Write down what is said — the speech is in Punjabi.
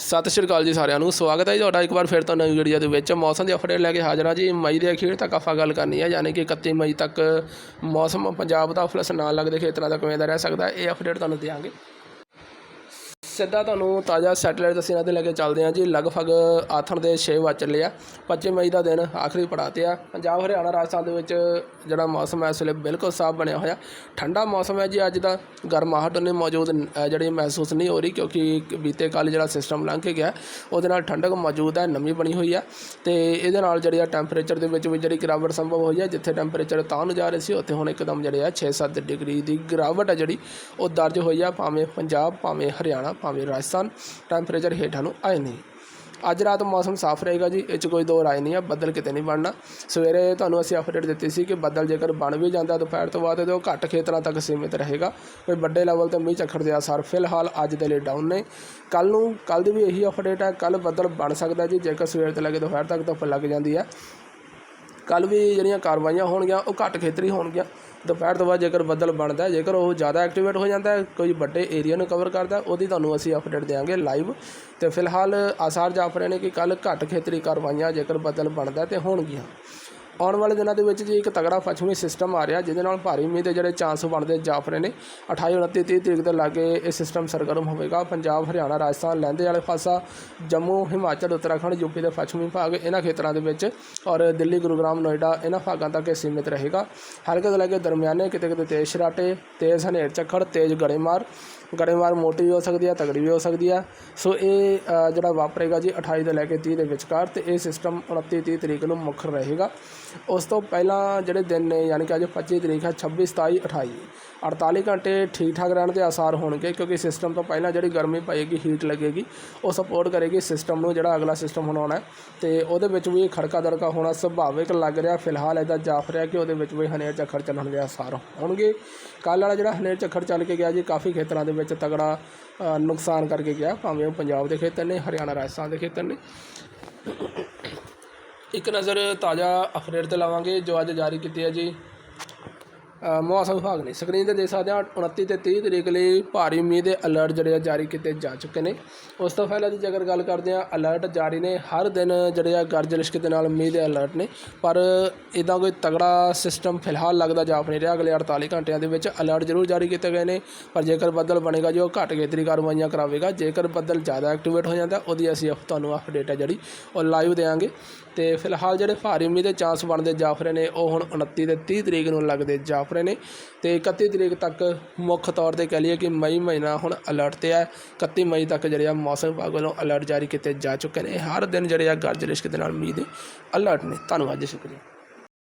ਸਤਿ ਸ਼੍ਰੀ ਅਕਾਲ ਜੀ ਸਾਰਿਆਂ ਨੂੰ। ਸਵਾਗਤ ਹੈ ਜੀ ਤੁਹਾਡਾ ਇੱਕ ਵਾਰ ਫਿਰ ਤੋਂ ਨਵੀਂ ਵੀਡੀਓ ਦੇ ਵਿੱਚ। ਮੌਸਮ ਦੀ ਅਪਡੇਟ ਲੈ ਕੇ ਹਾਜ਼ਰ ਹਾਂ ਜੀ। ਮਈ ਦੇ ਅਖੀਰ ਤੱਕ ਆਪਾਂ ਗੱਲ ਕਰਨੀ ਹੈ। ਯਾਨੀ ਕਿ 31 ਮਈ ਤੱਕ ਮੌਸਮ ਪੰਜਾਬ ਦਾ ਪਲਸ ਨਾਲ ਲੱਗਦੇ ਖੇਤਰਾਂ ਦਾ ਕਿਵੇਂ ਦਾ ਰਹਿ ਸਕਦਾ ਇਹ ਅਪਡੇਟ ਤੁਹਾਨੂੰ ਦਿਆਂਗੇ। ਸਿੱਧਾ ਤੁਹਾਨੂੰ ਤਾਜ਼ਾ ਸੈਟਲਾਈਟ ਤਸਵੀਰਾਂ ਤੇ ਲੈ ਕੇ ਚੱਲਦੇ ਹਾਂ ਜੀ। ਲਗਭਗ ਆਥਣ ਦੇ 6 ਵਜ ਚੱਲੇ ਆ। 25 ਮਈ ਦਾ ਦਿਨ ਆਖਰੀ ਪੜਾਅ ਤੇ ਆ। ਪੰਜਾਬ, ਹਰਿਆਣਾ, ਰਾਜਸਥਾਨ ਦੇ ਵਿੱਚ ਜਿਹੜਾ ਮੌਸਮ ਹੈ, ਇਸ ਵੇਲੇ ਬਿਲਕੁਲ ਸਾਫ਼ ਬਣਿਆ ਹੋਇਆ। ਠੰਡਾ ਮੌਸਮ ਹੈ ਜੀ, ਅੱਜ ਦਾ ਗਰਮਾਹਟ ਉਹਨੇ ਮੌਜੂਦ ਜਿਹੜੀ ਮਹਿਸੂਸ ਨਹੀਂ ਹੋ ਰਹੀ ਕਿਉਂਕਿ ਬੀਤੇ ਕੱਲ ਜਿਹੜਾ ਸਿਸਟਮ ਲੰਘ ਕੇ ਗਿਆ, ਉਹਦੇ ਨਾਲ ਠੰਡਕ ਮੌਜੂਦ ਹੈ, ਨਮੀ ਬਣੀ ਹੋਈ ਆ। ਤੇ ਇਹਦੇ ਨਾਲ ਜਿਹੜੀ ਆ ਟੈਂਪਰੇਚਰ ਦੇ ਵਿੱਚ ਵੀ ਜਿਹੜੀ ਗਿਰਾਵਟ ਸੰਭਵ ਹੋਈ ਹੈ ਜਿੱਥੇ ਟੈਂਪਰੇਚਰ ਤਾਂ ਨੂੰ ਜਾ ਰਹੇ ਸੀ, ਉੱਥੇ ਹੁਣ ਇੱਕਦਮ ਜਿਹੜੇ ਆ 6-7 ਡਿਗਰੀ ਦੀ ਗਿਰਾਵਟ ਹੈ ਜਿਹੜੀ, ਉਹ ਦਰਜ ਹੋਈ ਆ, ਭਾਵੇਂ ਪੰਜਾਬ, ਭਾਵੇਂ ਹਰਿਆਣਾ। ਭਾਵੇਂ ਰਾਜਸਥਾਨ ਟੈਂਪਰੇਚਰ ਹੇਠਾਂ ਨੂੰ ਆਏ ਨਹੀਂ। ਅੱਜ ਰਾਤ ਮੌਸਮ ਸਾਫ਼ ਰਹੇਗਾ ਜੀ, ਇਹ 'ਚ ਕੋਈ ਦੋ ਰਾਏ ਨਹੀਂ ਆ, ਬੱਦਲ ਕਿਤੇ ਨਹੀਂ ਬਣਨਾ। ਸਵੇਰੇ ਤੁਹਾਨੂੰ ਅਸੀਂ ਅਪਡੇਟ ਦਿੱਤੀ ਸੀ ਕਿ ਬੱਦਲ ਜੇਕਰ ਬਣ ਵੀ ਜਾਂਦਾ ਦੁਪਹਿਰ ਤੋਂ ਬਾਅਦ, ਤੇ ਉਹ ਘੱਟ ਖੇਤਰਾਂ ਤੱਕ ਸੀਮਿਤ ਰਹੇਗਾ। ਕੋਈ ਵੱਡੇ ਲੈਵਲ ਤੇ ਮੀਂਹ ਚੱਖੜ ਦੇ ਆਸਾਰ ਫਿਲਹਾਲ ਅੱਜ ਦੇ ਲਈ ਡਾਊਨ ਨੇ। ਕੱਲ ਨੂੰ ਕੱਲ ਦੀ ਵੀ ਇਹੀ ਅਪਡੇਟ ਹੈ ਕੱਲ ਬੱਦਲ ਬਣ ਸਕਦਾ ਜੀ, ਜੇਕਰ ਸਵੇਰ ਤੋਂ ਲੈ ਕੇ ਦੁਪਹਿਰ ਤੱਕ ਧੁੱਪ ਲੱਗ ਜਾਂਦੀ ਹੈ। ਕੱਲ ਵੀ ਜਿਹੜੀਆਂ ਕਾਰਵਾਈਆਂ ਹੋਣਗੀਆਂ, ਉਹ ਘੱਟ ਖੇਤਰੀ ਹੋਣਗੀਆਂ। ਦੁਪਹਿਰ ਤੋਂ ਬਾਅਦ ਜੇਕਰ ਬੱਦਲ ਬਣਦਾ ਜੇਕਰ ਉਹ ਜ਼ਿਆਦਾ ਐਕਟੀਵੇਟ ਹੋ ਜਾਂਦਾ ਹੈ, ਕੋਈ ਵੱਡੇ ਏਰੀਆ ਨੂੰ ਕਵਰ ਕਰਦਾ ਉਹਦੀ ਤੁਹਾਨੂੰ ਅਸੀਂ ਅਪਡੇਟ ਦੇਵਾਂਗੇ ਲਾਈਵ ਤੇ ਫਿਲਹਾਲ ਆਸਾਰ ਜਾਪ ਰਹੇ ਨੇ ਕਿ ਕੱਲ ਘੱਟ ਖੇਤਰੀ ਕਾਰਵਾਈਆਂ ਜੇਕਰ ਬੱਦਲ ਬਣਦਾ ਹੈ ਤੇ ਹੋਣਗੀਆਂ। ਆਉਣ ਵਾਲੇ ਦਿਨਾਂ ਦੇ ਵਿੱਚ ਜੀ ਇੱਕ ਤਗੜਾ ਪੱਛਮੀ ਸਿਸਟਮ ਆ ਰਿਹਾ, ਜਿਹਦੇ ਨਾਲ ਭਾਰੀ ਮੀਂਹ ਦੇ ਜਿਹੜੇ ਚਾਂਸ ਬਣਦੇ ਜਾਪ ਰਹੇ ਨੇ। 28 29 30 ਤਰੀਕ ਦੇ ਲਾਗੇ ਇਹ ਸਿਸਟਮ ਸਰਗਰਮ ਹੋਵੇਗਾ। ਪੰਜਾਬ, ਹਰਿਆਣਾ, ਰਾਜਸਥਾਨ, ਲਹਿੰਦੇ ਵਾਲੇ ਪਾਸਾ, ਜੰਮੂ, ਹਿਮਾਚਲ, ਉੱਤਰਾਖੰਡ ਯੂਪੀ ਦੇ ਪੱਛਮੀ ਭਾਗ ਇਹਨਾਂ ਖੇਤਰਾਂ ਦੇ ਵਿੱਚ ਔਰ ਦਿੱਲੀ, ਗੁਰੂਗ੍ਰਾਮ, ਨੋਇਡਾ ਇਹਨਾਂ ਭਾਗਾਂ ਤੱਕ ਇਹ ਸੀਮਿਤ ਰਹੇਗਾ। ਹਲਕੇ ਤੋਂ ਲੈ ਕੇ ਦਰਮਿਆਨੇ ਕਿਤੇ ਕਿਤੇ ਤੇਜ਼ ਸ਼ਰਾਟੇ, ਤੇਜ਼ ਹਨੇਰ ਝੱਖੜ, ਤੇਜ਼ ਗੜੇਮਾਰ ਗੜੇਮਾਰ ਮੋਟੀ ਵੀ ਹੋ ਸਕਦੀ ਹੈ ਤਗੜੀ ਵੀ ਹੋ ਸਕਦੀ ਹੈ ਸੋ ਇਹ ਜਿਹੜਾ ਵਾਪਰੇਗਾ ਜੀ 28 ਤੋਂ ਲੈ ਕੇ 30 ਦੇ ਵਿਚਕਾਰ ਤੇ ਇਹ ਸਿਸਟਮ 29 30 ਤਰੀਕ ਨੂੰ ਮੁੱਖ ਰਹੇਗਾ। ਉਸ ਤੋਂ ਪਹਿਲਾਂ ਜਿਹੜੇ ਦਿਨ ਨੇ, ਯਾਨੀ ਕਿ ਅੱਜ 25 ਤਰੀਕ ਹੈ 26 27 28 48 ਘੰਟੇ ਠੀਕ ਠਾਕ ਰਹਿਣ ਦੇ ਆਸਾਰ ਹੋਣਗੇ ਕਿਉਂਕਿ ਸਿਸਟਮ ਤੋਂ ਪਹਿਲਾਂ ਜਿਹੜੀ ਗਰਮੀ ਪਏਗੀ ਹੀਟ ਲੱਗੇਗੀ, ਉਹ ਸਪੋਰਟ ਕਰੇਗੀ ਸਿਸਟਮ ਨੂੰ ਜਿਹੜਾ ਅਗਲਾ ਸਿਸਟਮ ਹੁਣ ਆਉਣਾ ਤੇ ਉਹਦੇ ਵਿੱਚ ਵੀ ਖੜਕਾ ਦੜਕਾ ਹੋਣਾ ਸੁਭਾਵਿਕ ਲੱਗ ਰਿਹਾ। ਫਿਲਹਾਲ ਇਹਦਾ ਜਾਫ ਰਿਹਾ ਕਿ ਉਹਦੇ ਵਿੱਚ ਵੀ ਹਨੇਰ ਝੱਖੜ ਚੱਲਣ ਦੇ ਆਸਾਰ ਹੋਣਗੇ। ਕੱਲ੍ਹ ਵਾਲਾ ਜਿਹੜਾ ਹਨੇਰ ਝੱਖੜ ਚੱਲ ਕੇ ਗਿਆ ਜੀ, ਕਾਫੀ ਖੇਤਰਾਂ ਦੇ ਵਿੱਚ ਤਗੜਾ ਨੁਕਸਾਨ ਕਰਕੇ ਗਿਆ, ਭਾਵੇਂ ਉਹ ਪੰਜਾਬ ਦੇ ਖੇਤਰ ਨੇ, ਹਰਿਆਣਾ ਰਾਜਸਥਾਨ ਦੇ ਖੇਤਰ ਨੇ। ਇੱਕ ਨਜ਼ਰ ਤਾਜ਼ਾ ਅਪਡੇਟ ਤੇ ਲਾਵਾਂਗੇ, ਜੋ ਅੱਜ ਜਾਰੀ ਕੀਤੀ ਹੈ ਜੀ। ਮੌਸਮ ਵਿਭਾਗ ਨੇ ਸਕਰੀਨ ਤੇ ਦੇਖ ਸਕਦੇ ਹਾਂ 29 ਤੇ 30 ਤਰੀਕ ਲਈ ਭਾਰੀ ਮੀਂਹ ਦੇ ਅਲਰਟ ਜਿਹੜੇ ਆ ਜਾਰੀ ਕੀਤੇ ਜਾ ਚੁੱਕੇ ਨੇ। ਉਸ ਤੋਂ ਪਹਿਲਾਂ ਦੀ ਜੇਕਰ ਗੱਲ ਕਰਦੇ ਹਾਂ ਅਲਰਟ ਜਾਰੀ ਨੇ। ਹਰ ਦਿਨ ਜਿਹੜੇ ਆ ਗਰਜ ਲਿਸ਼ਕ ਦੇ ਨਾਲ ਮੀਂਹ ਦੇ ਅਲਰਟ ਨੇ। ਪਰ ਇਦਾਂ ਕੋਈ ਤਗੜਾ ਸਿਸਟਮ ਫਿਲਹਾਲ ਲੱਗਦਾ ਜਾਪ ਨਹੀਂ ਰਿਹਾ। ਅਗਲੇ 48 ਘੰਟਿਆਂ ਦੇ ਵਿੱਚ ਅਲਰਟ ਜ਼ਰੂਰ ਜਾਰੀ ਕੀਤੇ ਗਏ ਨੇ। ਪਰ ਜੇਕਰ ਬੱਦਲ ਬਣੇਗਾ ਜੀ, ਉਹ ਘੱਟ ਖੇਤਰੀ ਕਾਰਵਾਈਆਂ ਕਰਾਵੇਗਾ। ਜੇਕਰ ਬੱਦਲ ਜ਼ਿਆਦਾ ਐਕਟੀਵੇਟ ਹੋ ਜਾਂਦਾ, ਉਹਦੀ ਅਸੀਂ ਤੁਹਾਨੂੰ ਅਪਡੇਟ ਹੈ ਜਿਹੜੀ, ਉਹ ਲਾਈਵ ਦੇਵਾਂਗੇ। ਤੇ ਫਿਲਹਾਲ ਜਿਹੜੇ ਭਾਰੀ ਮੀਂਹ ਦੇ ਚਾਂਸ ਬਣਦੇ ਜਾਫ ਰਹੇ ਨੇ, ਉਹ ਹੁਣ 29 ਤੇ 30 ਤਰੀਕ ਨੂੰ ਲੱਗਦੇ ਜਾਫ ਰਹੇ ਨੇ ਤੇ 31 ਤਰੀਕ ਤੱਕ ਮੁੱਖ ਤੌਰ ਤੇ ਕਹਿ ਲਈਏ ਕਿ ਮਈ ਮਹੀਨਾ ਹੁਣ ਅਲਰਟ ਤੇ ਹੈ। 31 ਮਈ ਤੱਕ ਜਿਹੜੇ ਆ ਮੌਸਮ ਵਿਭਾਗ ਵੱਲੋਂ ਅਲਰਟ ਜਾਰੀ ਕੀਤੇ ਜਾ ਚੁੱਕੇ ਨੇ। ਹਰ ਦਿਨ ਜਿਹੜੇ ਆ ਗਰਜ ਲਿਸ਼ਕ ਦੇ ਨਾਲ ਮੀਂਹ ਦੇ ਅਲਰਟ ਨੇ। ਧੰਨਵਾਦ ਜੀ, ਸ਼ੁਕਰੀਆ।